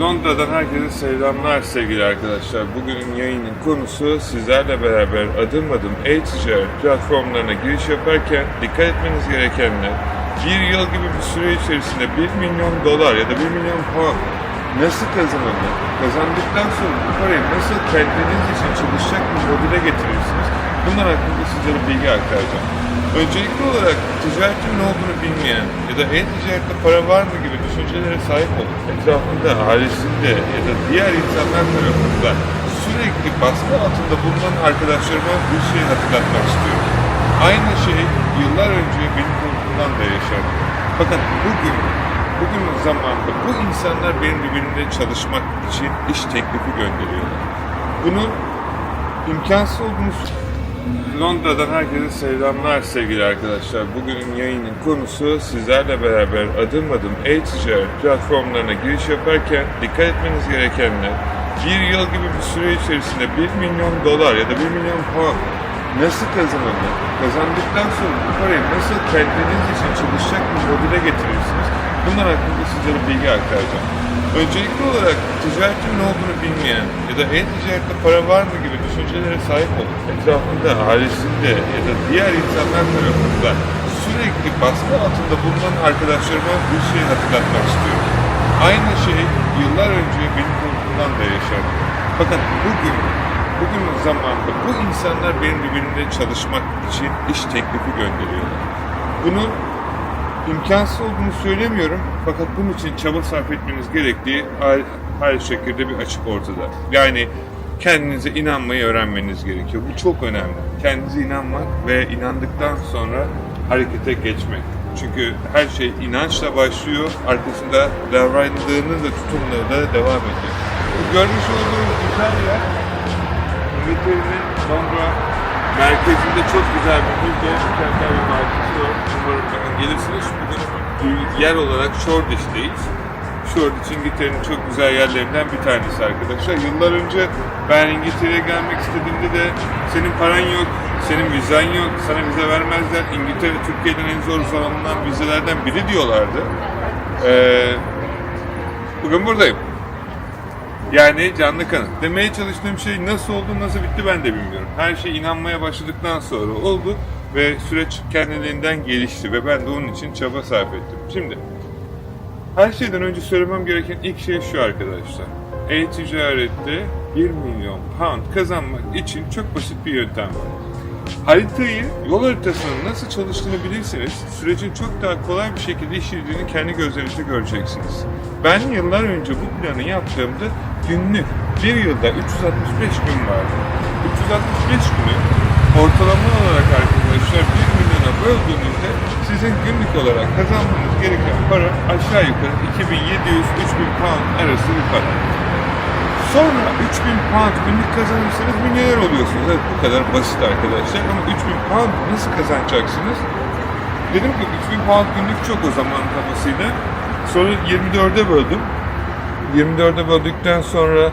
Londra'dan herkese selamlar sevgili arkadaşlar. Bugünün yayının konusu sizlerle beraber adım adım e-ticaret platformlarına giriş yaparken dikkat etmeniz gerekenler bir yıl gibi bir süre içerisinde 1 milyon dolar ya da 1 milyon pound nasıl kazanılır? Kazandıktan sonra bu parayı nasıl kendiniz için çalışacak bir modele getirirsiniz? Bunlar hakkında sizlere bilgi aktaracağım. Öncelikli olarak ticaretin ne olduğunu bilmeyen ya da e-ticarette para var mı gibi düşüncelere sahip olup etrafında, ailesinde ya da diğer insanlar tarafından sürekli baskı altında bulunan arkadaşlarıma bir şey hatırlatmak istiyorum. Aynı şey yıllar önce benim tarafımdan da yaşandı. Fakat bugün, bugün zamanında bu insanlar benimle birlikte çalışmak için iş teklifi gönderiyorlar. Bunun imkansız olduğunu Londra'dan herkese selamlar sevgili arkadaşlar. Bugünün yayının konusu sizlerle beraber adım adım e-ticaret platformlarına giriş yaparken dikkat etmeniz gerekenler bir yıl gibi bir süre içerisinde 1 milyon dolar ya da 1 milyon pound nasıl kazanılır? Kazandıktan sonra bu parayı nasıl kendiniz için çalışacak bir modele getirirsiniz? Bunlar hakkında sizlere bilgi aktaracağım. Öncelikli olarak ticaretin ne olduğunu bilmeyen ya da e-ticarette para var mı gibi düşüncelere sahip olup etrafında, ailesinde ya da diğer insanlar tarafından sürekli baskı altında bulunan arkadaşlarıma bir şey hatırlatmak istiyorum. Aynı şey yıllar önce benim tarafımdan da yaşandı. Fakat bugün, bugün zamanında bu insanlar benimle birlikte çalışmak için iş teklifi gönderiyorlar. Bunun imkansız olduğunu söylemiyorum fakat bunun için çaba sarf etmeniz gerektiği her, şekilde bir açık ortada. Yani kendinize inanmayı öğrenmeniz gerekiyor. Bu çok önemli. Kendinize inanmak ve inandıktan sonra harekete geçmek. Çünkü her şey inançla başlıyor, arkasında davrandığınız ve tutumları da devam ediyor. Bu görmüş olduğunuz güzel yer, İngiltere'nin Londra merkezinde çok güzel bir müze, mükemmel bir markası yer olarak Shoreditch'teyiz. Shoreditch İngiltere'nin çok güzel yerlerinden bir tanesi arkadaşlar. Yıllar önce ben İngiltere'ye gelmek istediğimde de senin paran yok, senin vizen yok, sana vize vermezler. İngiltere Türkiye'den en zor alınan vizelerden biri diyorlardı. Ee, bugün buradayım. Yani canlı kanıt. Demeye çalıştığım şey nasıl oldu, nasıl bitti ben de bilmiyorum. Her şey inanmaya başladıktan sonra oldu ve süreç kendiliğinden gelişti ve ben de onun için çaba sarf ettim. Şimdi her şeyden önce söylemem gereken ilk şey şu arkadaşlar. E-ticarette 1 milyon pound kazanmak için çok basit bir yöntem var. Haritayı, yol haritasının nasıl çalıştığını bilirseniz sürecin çok daha kolay bir şekilde işlediğini kendi gözlerinizle göreceksiniz. Ben yıllar önce bu planı yaptığımda günlük bir yılda 365 gün vardı. 365 günü ortalama olarak arkadaşlar 1 milyona böldüğünüzde sizin günlük olarak kazanmanız gereken para aşağı yukarı 2700-3000 pound arası bir para. Sonra 3000 pound günlük kazanırsanız milyoner oluyorsunuz. Evet bu kadar basit arkadaşlar ama 3000 pound nasıl kazanacaksınız? Dedim ki 3000 pound günlük çok o zaman kafasıyla. Sonra 24'e böldüm. 24'e böldükten sonra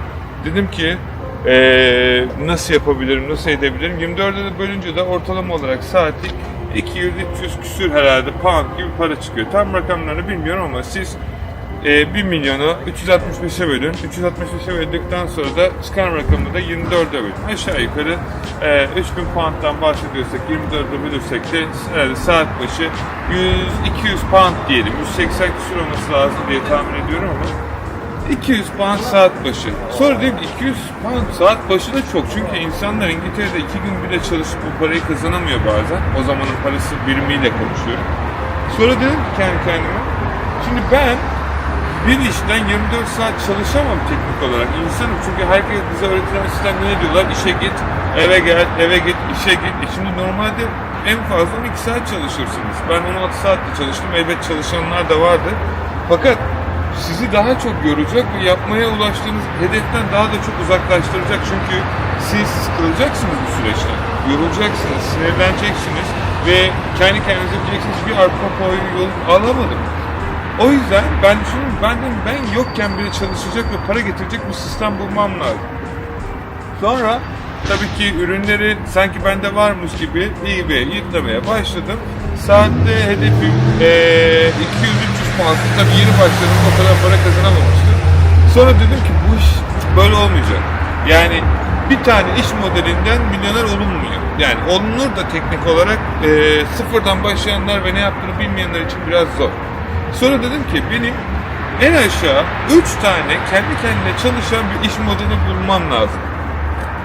dedim ki eee, nasıl yapabilirim, nasıl edebilirim? 24'e de bölünce de ortalama olarak saatlik 200-300 küsür herhalde pound gibi para çıkıyor. Tam rakamlarını bilmiyorum ama siz e, 1 milyonu 365'e bölün. 365'e böldükten sonra da çıkan rakamı da 24'e bölün. Aşağı yukarı e, 3000 pound'dan bahsediyorsak 24'e bölürsek de herhalde saat başı 100-200 pound diyelim. 180 küsur olması lazım diye tahmin ediyorum ama 200 pound saat başı. Sonra dedim ki 200 pound saat başı da çok. Çünkü insanlar İngiltere'de iki gün bile çalışıp bu parayı kazanamıyor bazen. O zamanın parası birimiyle konuşuyorum. Sonra dedim kendi kendime. Şimdi ben bir işten 24 saat çalışamam teknik olarak. İnsanım çünkü herkes bize öğretilen sistemde ne diyorlar? İşe git, eve gel, eve git, işe git. E şimdi normalde en fazla 12 saat çalışırsınız. Ben 16 saatte çalıştım. Elbet çalışanlar da vardı. Fakat sizi daha çok görecek ve yapmaya ulaştığınız hedeften daha da çok uzaklaştıracak. Çünkü siz sıkılacaksınız bu süreçte. Yorulacaksınız, sinirleneceksiniz ve kendi kendinize diyeceksiniz bir arpa koyu yol alamadım. O yüzden ben düşünüyorum, ben, ben yokken bile çalışacak ve para getirecek bir sistem bulmam lazım. Sonra tabii ki ürünleri sanki bende varmış gibi eBay'e yüklemeye başladım. Saatte hedefim ee, 200 yapma aslında bir yeni başladığımda o kadar para kazanamamıştım. Sonra dedim ki bu iş böyle olmayacak. Yani bir tane iş modelinden milyoner olunmuyor. Yani olunur da teknik olarak e, sıfırdan başlayanlar ve ne yaptığını bilmeyenler için biraz zor. Sonra dedim ki benim en aşağı 3 tane kendi kendine çalışan bir iş modeli bulmam lazım.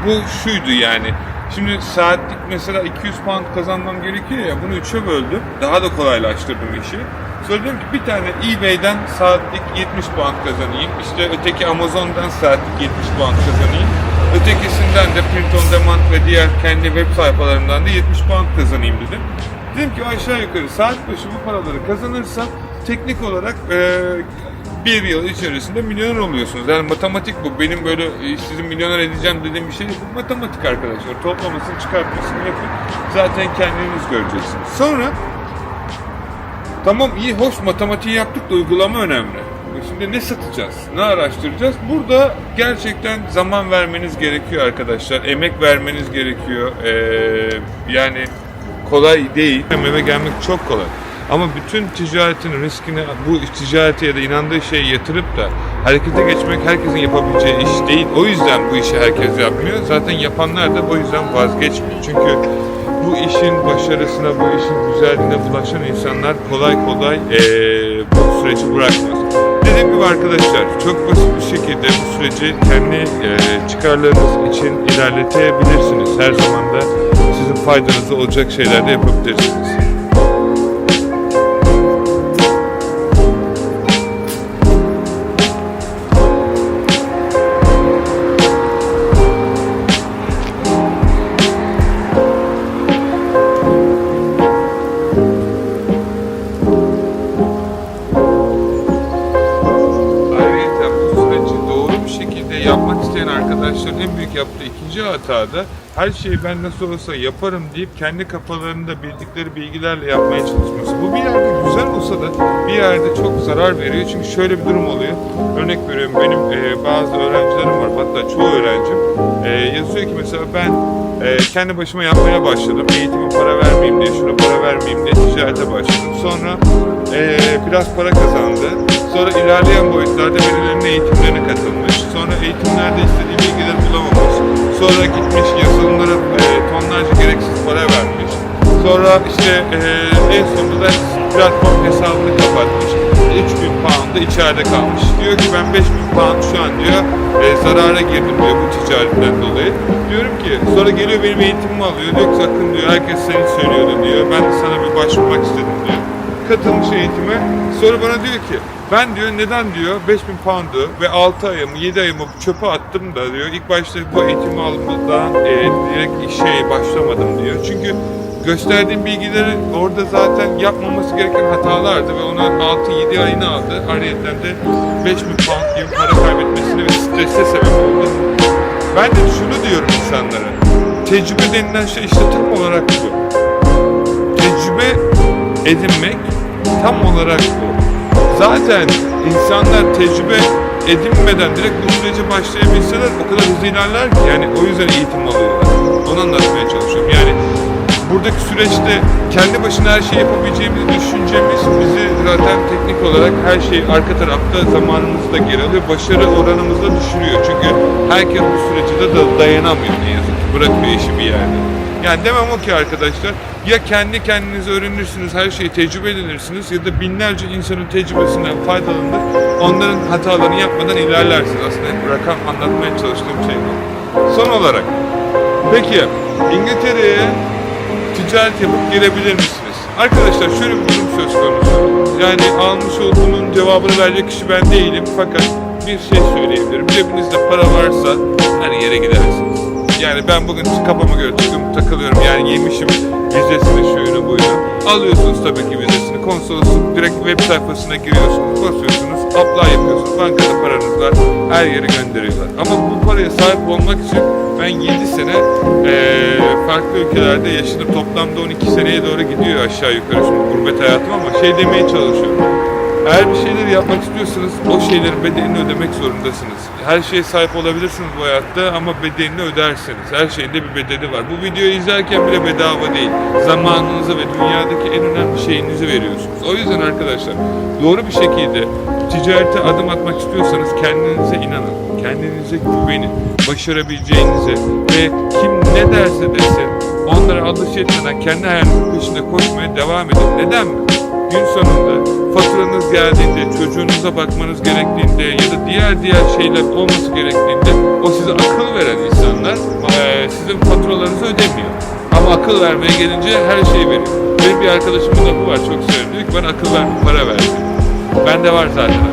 Bu şuydu yani. Şimdi saatlik mesela 200 pound kazanmam gerekiyor ya bunu 3'e böldüm. Daha da kolaylaştırdım işi. Sonra dedim ki bir tane eBay'den saatlik 70 pound kazanayım. İşte öteki Amazon'dan saatlik 70 pound kazanayım. Ötekisinden de print on demand ve diğer kendi web sayfalarından da 70 pound kazanayım dedim. Dedim ki aşağı yukarı saat başı bu paraları kazanırsam teknik olarak eee, bir yıl içerisinde milyoner oluyorsunuz. Yani matematik bu. Benim böyle e, sizi milyoner edeceğim dediğim bir şey. Bu matematik arkadaşlar. Toplamasını çıkartmasını yapın. Zaten kendiniz göreceksiniz. Sonra tamam iyi hoş matematiği yaptık da uygulama önemli. Şimdi ne satacağız? Ne araştıracağız? Burada gerçekten zaman vermeniz gerekiyor arkadaşlar. Emek vermeniz gerekiyor. Ee, yani kolay değil. Eve gelmek çok kolay. Ama bütün ticaretin riskini bu ticarete ya da inandığı şeye yatırıp da harekete geçmek herkesin yapabileceği iş değil. O yüzden bu işi herkes yapmıyor. Zaten yapanlar da bu yüzden vazgeçmiyor. Çünkü bu işin başarısına, bu işin güzelliğine ulaşan insanlar kolay kolay eee, bu süreci bırakmaz. Dediğim gibi arkadaşlar çok basit bir şekilde bu süreci kendi eee, çıkarlarınız için ilerletebilirsiniz. Her zaman da sizin faydanıza olacak şeyler de yapabilirsiniz. İkinci hata da her şeyi ben nasıl olsa yaparım deyip kendi kafalarında bildikleri bilgilerle yapmaya çalışması. Bu bir yerde güzel olsa da bir yerde çok zarar veriyor. Çünkü şöyle bir durum oluyor. Örnek veriyorum benim e, bazı öğrencilerim var. Hatta çoğu öğrencim e, yazıyor ki mesela ben e, kendi başıma yapmaya başladım. Eğitime para vermeyeyim diye, şuna para vermeyeyim diye ticarete başladım. Sonra e, biraz para kazandı. Sonra ilerleyen boyutlarda birilerinin eğitimlerine katılmış. Sonra eğitimlerde istediği bilgileri bulamamış. Sonra gitmiş yazılımlara e, tonlarca gereksiz para vermiş. Sonra işte e, en sonunda da platform hesabını kapatmış. 3000 pound da içeride kalmış. Diyor ki ben 5000 pound şu an diyor e, zarara girdim diyor bu ticaretten dolayı. Diyorum ki sonra geliyor benim eğitimimi alıyor. Diyor ki sakın diyor herkes seni söylüyordu diyor. Ben de sana bir başvurmak istedim diyor. Katılmış eğitime. Sonra bana diyor ki ben diyor neden diyor 5000 pound'u ve 6 ayımı 7 ayımı çöpe attım da diyor. İlk başta bu eğitimi almadan e, direkt işe başlamadım diyor. Çünkü gösterdiğim bilgileri orada zaten yapmaması gereken hatalardı ve ona 6-7 ayını aldı. Ayrıca de 5000 pound gibi para kaybetmesine ve strese sebep oldu. Ben de şunu diyorum insanlara. Tecrübe denilen şey işte tam olarak bu. Tecrübe edinmek tam olarak bu. Zaten insanlar tecrübe edinmeden direkt bu sürece başlayabilseler o kadar hızlı ilerler ki yani o yüzden eğitim alıyorlar. Onu anlatmaya çalışıyorum. Yani buradaki süreçte kendi başına her şeyi yapabileceğimizi düşüncemiz bizi zaten teknik olarak her şey arka tarafta zamanımızı geri alıyor. Başarı oranımızı düşürüyor. Çünkü herkes bu sürece de da- dayanamıyor ne yazık ki. Bırakıyor işi bir yerde. Yani demem o ki arkadaşlar ya kendi kendinize öğrenirsiniz, her şeyi tecrübe edinirsiniz ya da binlerce insanın tecrübesinden faydalanır, onların hatalarını yapmadan ilerlersiniz. Aslında hep rakam anlatmaya çalıştığım şey bu. Son olarak, peki İngiltere'ye ticaret yapıp gelebilir misiniz? Arkadaşlar şöyle bir durum söz konusu. Yani almış olduğunun cevabını verecek kişi ben değilim fakat bir şey söyleyebilirim. Cebinizde para varsa her yere gidersiniz. Yani ben bugün kafama göre çıkıp takılıyorum. Yani yemişim vizesini şuyunu buyunu. Alıyorsunuz tabii ki vizesini. Konsolosluk direkt web sayfasına giriyorsunuz. Basıyorsunuz. Apply yapıyorsunuz. Bankada paranız var. Her yere gönderiyorlar. Ama bu paraya sahip olmak için ben 7 sene eee, farklı ülkelerde yaşadım. Toplamda 12 seneye doğru gidiyor aşağı yukarı şimdi gurbet hayatım ama şey demeye çalışıyorum. Eğer bir şeyleri yapmak istiyorsanız o şeylerin bedelini ödemek zorundasınız. Her şeye sahip olabilirsiniz bu hayatta ama bedelini ödersiniz. Her şeyin de bir bedeli var. Bu videoyu izlerken bile bedava değil. Zamanınızı ve dünyadaki en önemli şeyinizi veriyorsunuz. O yüzden arkadaşlar doğru bir şekilde ticarete adım atmak istiyorsanız kendinize inanın, kendinize güvenin, başarabileceğinize ve kim ne derse desin onlara alış etmeden kendi hayalınızın peşinde koşmaya devam edin. Neden mi? Gün sonunda faturanız geldiğinde, çocuğunuza bakmanız gerektiğinde ya da diğer diğer şeyler olması gerektiğinde o size akıl veren insanlar eee, sizin faturalarınızı ödemiyor. Ama akıl vermeye gelince her şeyi veriyor. Benim bir arkadaşımın lafı var çok. Diyor ki ben akıl verdim para verdim. Bende var zaten.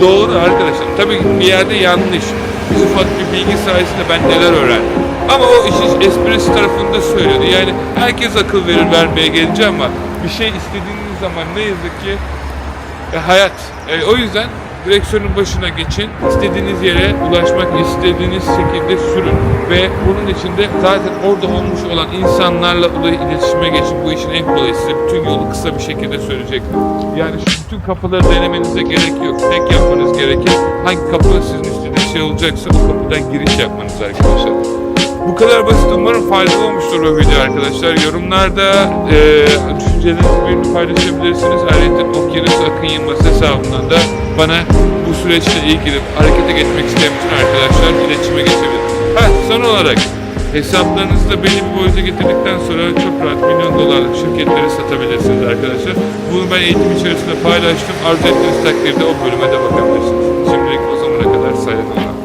Doğru arkadaşlar. Tabii bir yerde yanlış. Bir ufak bir bilgi sayesinde ben neler öğrendim. Ama o işin esprisi tarafında söylüyordu. Yani herkes akıl verir vermeye gelince ama bir şey istediğiniz zaman ne yazık ki e, hayat. E, o yüzden direksiyonun başına geçin. istediğiniz yere ulaşmak istediğiniz şekilde sürün. Ve bunun içinde zaten orada olmuş olan insanlarla iletişime geçin. Bu işin en kolayı size bütün yolu kısa bir şekilde söyleyecektir. Yani şu bütün kapıları denemenize gerek yok. Tek yapmanız gereken hangi kapı sizin istediğiniz şey olacaksa o kapıdan giriş yapmanız arkadaşlar. Bu kadar basit. Umarım faydalı olmuştur o video arkadaşlar. Yorumlarda e, düşüncelerinizi birini paylaşabilirsiniz. Ayrıca Okyanus Akın Yılmaz hesabından da bana bu süreçle ilgili harekete geçmek isteyen bütün arkadaşlar iletişime geçebilir. Ha, son olarak hesaplarınızı da belli bir boyuta getirdikten sonra çok rahat milyon dolarlık şirketleri satabilirsiniz arkadaşlar. Bunu ben eğitim içerisinde paylaştım. Arzu ettiğiniz takdirde o bölüme de bakabilirsiniz. Şimdilik o zamana kadar olun.